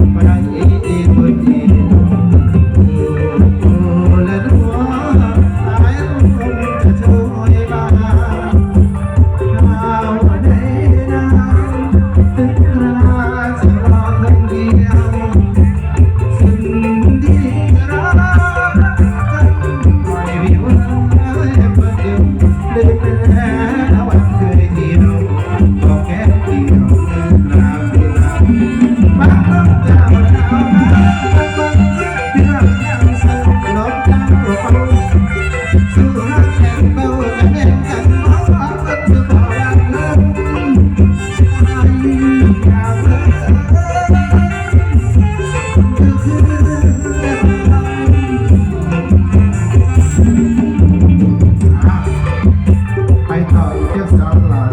parang eh สามหลาน